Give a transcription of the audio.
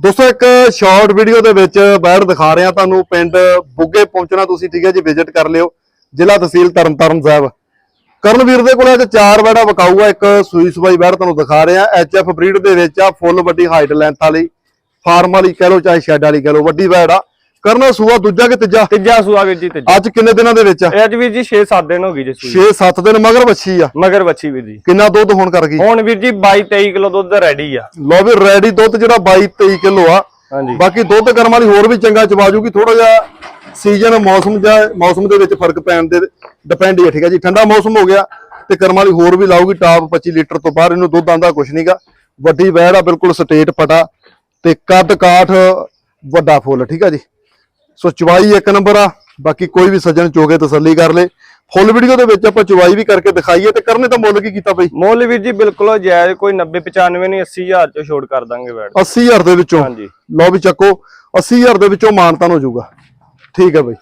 ਦੋਸਤੋ, ਇੱਕ short video ਦੇ ਵਿੱਚ ਬੈੜ ਦਿਖਾ ਰਹੇ ਆ ਤੁਹਾਨੂੰ ਪਿੰਡ ਬੁੱਗੇ ਪਹੁੰਚਣਾ। ਤੁਸੀਂ ਠੀਕ ਹੈ ਜੀ ਵਿਜ਼ਿਟ ਕਰ ਲਿਓ। ਜ਼ਿਲ੍ਹਾ ਤਹਿਸੀਲ ਤਰਨਤਾਰਨ ਸਾਹਿਬ। ਕਰਨਵੀਰ ਦੇ ਕੋਲ ਅੱਜ ਚਾਰ ਬੈੜਾ ਵਿਕਾਊ ਆ ਇੱਕ ਸੂਈ ਸਵਾਈ ਬੈੜ ਤੁਹਾਨੂੰ ਦਿਖਾ ਰਹੇ। ਆ ਐਚਐਫ ਬਰੀਡ ਦੇ ਵਿੱਚ ਆ, ਫੁੱਲ ਵੱਡੀ ਹਾਈਟ ਲੈਂਥ ਵਾਲੀ ਫਾਰਮ ਵਾਲੀ ਕਹਿ ਲਓ, ਚਾਹੇ ਸ਼ੈਡ ਵਾਲੀ ਕਹਿ ਲਓ, ਵੱਡੀ ਬੈੜ ਆ। ਕਰਨ ਸੂਆ ਦੂਜਾ ਕਿ ਤੀਜਾ? ਤੀਜਾ ਸੂਆ ਵੀਰ ਜੀ ਤੀਜਾ। ਅੱਜ ਕਿੰਨੇ ਦਿਨਾਂ ਦੇ ਵਿੱਚ ਆ? ਅੱਜ ਵੀਰ ਜੀ 6-7 ਦਿਨ ਹੋ ਗਈ ਜੀ ਸੂਈ। 6-7 ਦਿਨ ਮਗਰ ਵੱਛੀ ਆ। ਮਗਰ ਬੱਚੀ ਵੀਰ ਜੀ। ਕਿੰਨਾ ਦੁੱਧ ਹੋਣ ਕਰ ਗਈ? ਹੁਣ ਵੀਰ ਜੀ 22-23 ਕਿਲੋ ਦੁੱਧ ਰੈਡੀ ਆ। ਲੋ ਵੀ ਰੈਡੀ ਦੁੱਧ ਜਿਹੜਾ 22-23 ਕਿਲੋ ਆ। ਹਾਂਜੀ। ਬਾਕੀ ਦੁੱਧ ਕਰਮ ਵਾਲੀ ਹੋਰ ਵੀ ਚੰਗਾ ਚਵਾ ਜੂਗੀ ਥੋੜਾ ਜਿਹਾ ਸੀਜ਼ਨ ਮੌਸਮ ਜਾਂ ਮੌਸਮ ਦੇ ਵਿੱਚ ਫ਼ਰਕ ਪੈਣ ਦੇ ਡਿਪੈਂਡ ਹੈ ਠੀਕ ਹੈ ਜੀ। ਠੰਡਾ ਮੌਸਮ ਹੋ ਗਿਆ ਤੇ ਕਰਮ ਵਾਲੀ ਹੋਰ ਵੀ ਲਾਊਗੀ ਟਾਪ 25 ਲੀਟਰ ਤੋਂ ਬਾਹਰ ਇਹਨੂੰ ਦੁੱਧ ਆਂਦਾ ਕੁਛ ਨਹੀਂਗਾ ਵੱਡੀ ਵੈੜ ਆ ਬਿਲਕੁਲ ਸਟੇਟ ਪਟਾ ਤੇ ਕੱਦ ਕਾਠ ਵੱਡਾ ਫੁੱਲ ਠੀਕ ਹੈ ਜੀ। ਸੋ ਚਵਾਈ ਇੱਕ ਨੰਬਰ ਆ ਬਾਕੀ ਕੋਈ ਵੀ ਸੱਜਣ ਚੋਗੇ ਤਸੱਲੀ ਕਰ ਲੇ। ਫੁੱਲ ਵੀਡੀਓ ਦੇ ਵਿੱਚ ਆਪਾਂ ਚਵਾਈ ਵੀ ਕਰਕੇ ਦਿਖਾਈਏ ਤੇ ਕਰਨੇ ਤਾਂ ਮੁੱਲ ਕੀ ਕੀਤਾ ਬਈ? ਮੁੱਲ ਵੀਰ ਜੀ ਬਿਲਕੁਲ ਜਾਇਜ਼ ਕੋਈ 90-95 ਨਹੀਂ 80000 ਚ ਛੋੜ ਕਰ ਦਾਂਗੇ ਬੈਠ 80000 ਦੇ ਵਿੱਚੋਂ? ਹਾਂਜੀ। ਲਓ ਵੀ ਚੱਕੋ 80000 ਦੇ ਵਿੱਚੋਂ ਮਾਨਤਾਨ ਹੋ ਜਾਊਗਾ। ਠੀਕ ਹੈ ਬਈ।